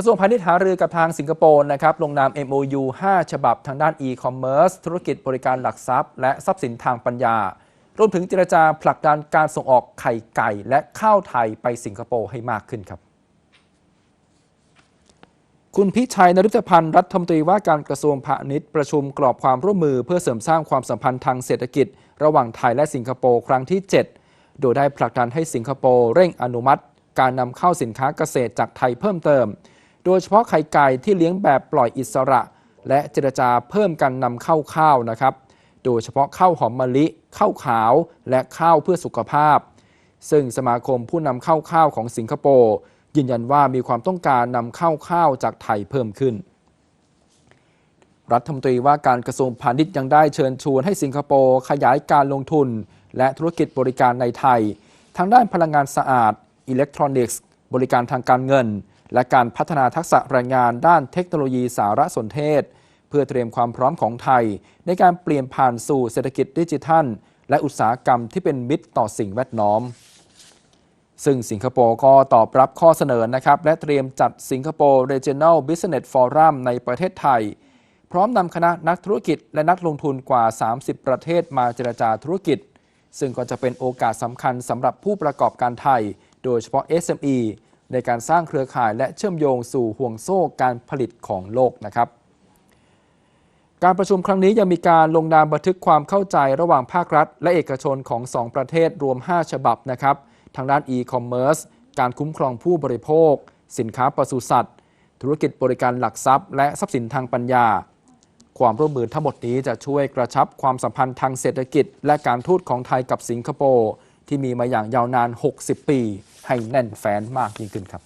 กระทรวงพาณิชย์หารือกับทางสิงคโปร์นะครับลงนาม MOU 5 ฉบับทางด้าน e-commerce ธุรกิจบริการหลักทรัพย์ และทรัพย์สินทางปัญญารวมถึงเจรจาผลักดันการส่งออกไข่ไก่และข้าวไทยไปสิงคโปร์ให้มากขึ้นครับ คุณพิชัยนฤทธพันธ์รัฐมนตรีว่าการกระทรวงพาณิชย์ประชุมกรอบความร่วมมือเพื่อเสริมสร้างความสัมพันธ์ทางเศรษฐกิจ ระหว่างไทยและสิงคโปร์ครั้งที่ 7 โดยได้ผลักดันให้สิงคโปร์เร่งอนุมัติ การนำเข้าสินค้าเกษตรจากไทยเพิ่มเติม โดยเฉพาะไข่ไก่ที่เลี้ยงแบบปล่อยอิสระ และเจรจาเพิ่มการนำเข้าข้าวนะครับ โดยเฉพาะข้าวหอมมะลิข้าวขาวและข้าวเพื่อสุขภาพ ซึ่งสมาคมผู้นำเข้าข้าวของสิงคโปร์ยืนยันว่ามีความต้องการนำเข้าข้าวจากไทยเพิ่มขึ้น รัฐมนตรีว่าการกระทรวงพาณิชย์ยังได้เชิญชวนให้สิงคโปร์ขยายการลงทุน และธุรกิจบริการในไทย ทางด้านพลังงานสะอาด อิเล็กทรอนิกส์ บริการทางการเงิน และการพัฒนาทักษะแรงงานด้านเทคโนโลยีสารสนเทศ เพื่อเตรียมความพร้อมของไทย ในการเปลี่ยนผ่านสู่เศรษฐกิจดิจิทัล และอุตสาหกรรมที่เป็นมิตรต่อสิ่งแวดล้อม ซึ่งสิงคโปร์ก็ตอบรับข้อเสนอนะครับและเตรียมจัดสิงคโปร์ Regional Business Forum ในประเทศไทย พร้อมนำคณะนักธุรกิจและนักลงทุนกว่า 30 ประเทศมาเจรจาธุรกิจ ซึ่งก็จะเป็นโอกาสสำคัญสำหรับผู้ประกอบการไทย โดยเฉพาะ SME ในการสร้างเครือข่ายและเชื่อมโยงสู่ห่วงโซ่การผลิตของโลกนะครับการประชุมครั้งนี้ยังมีการลงนามบันทึกความเข้าใจระหว่างภาครัฐ และเอกชนของ 2 ประเทศรวม 5 ฉบับนะครับ ทางด้าน e-commerce การคุ้มครองผู้บริโภค สินค้าปศุสัตว์ ธุรกิจบริการหลักทรัพย์ และทรัพย์สินทางปัญญา ความร่วมมือทั้งหมดนี้จะช่วยกระชับความสัมพันธ์ทางเศรษฐกิจ และการทูตของไทยกับสิงคโปร์ ที่มีมาอย่างยาวนาน 60 ปี ให้แน่นแฟ้นมากยิ่งขึ้นครับ